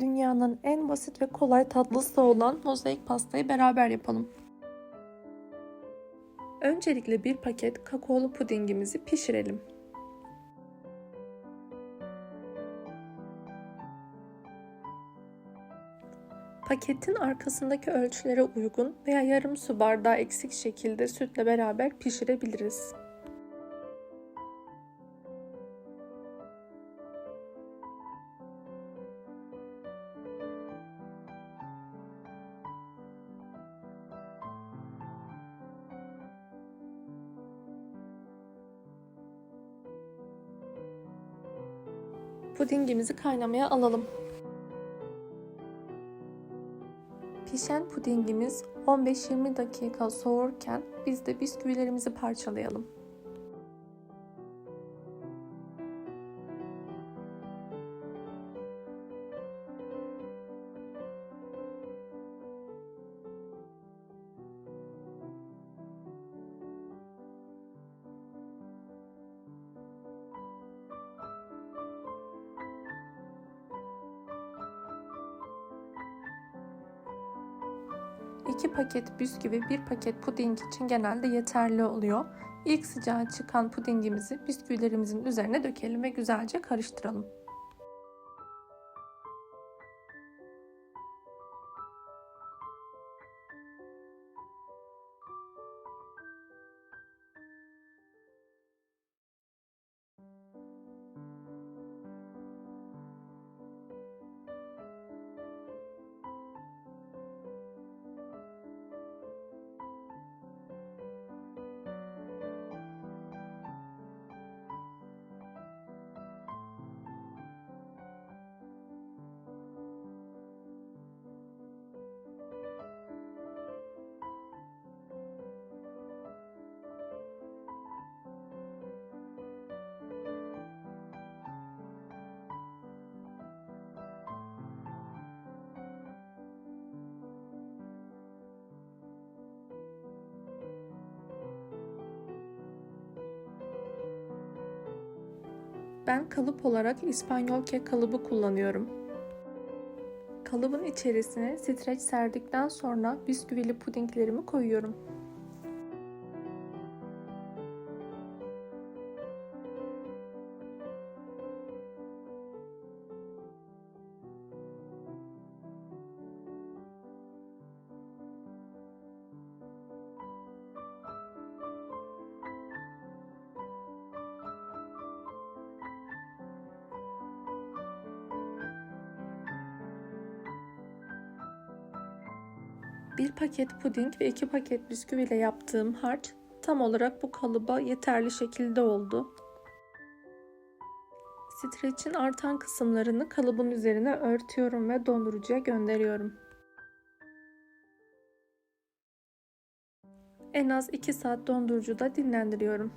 Dünyanın en basit ve kolay tatlısı olan mozaik pastayı beraber yapalım. Öncelikle bir paket kakaolu pudingimizi pişirelim. Paketin arkasındaki ölçülere uygun veya yarım su bardağı eksik şekilde sütle beraber pişirebiliriz. Pudingimizi kaynamaya alalım. Pişen pudingimiz 15-20 dakika soğurken biz de bisküvilerimizi parçalayalım. İki paket bisküvi, bir paket puding için genelde yeterli oluyor. İlk sıcağı çıkan pudingimizi bisküvilerimizin üzerine dökelim ve güzelce karıştıralım. Ben kalıp olarak İspanyol kek kalıbı kullanıyorum. Kalıbın içerisine streç serdikten sonra bisküvili pudinglerimi koyuyorum. Bir paket puding ve iki paket bisküvi ile yaptığım harç tam olarak bu kalıba yeterli şekilde oldu. Streçin artan kısımlarını kalıbın üzerine örtüyorum ve dondurucuya gönderiyorum. En az 2 saat dondurucuda dinlendiriyorum.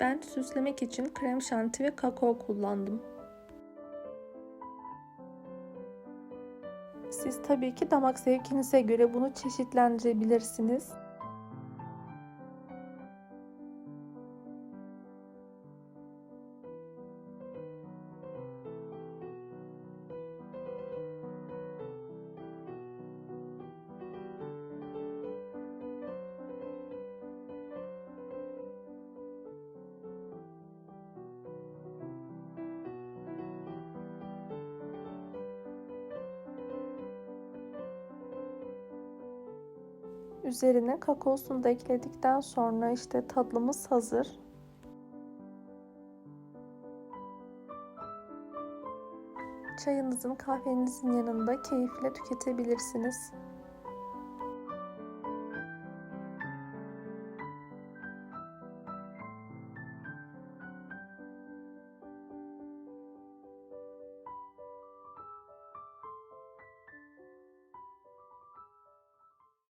Ben süslemek için krem şanti ve kakao kullandım. Siz tabii ki damak zevkinize göre bunu çeşitlendirebilirsiniz. Üzerine kakaosunu da ekledikten sonra işte tatlımız hazır. Çayınızın, kahvenizin yanında keyifle tüketebilirsiniz.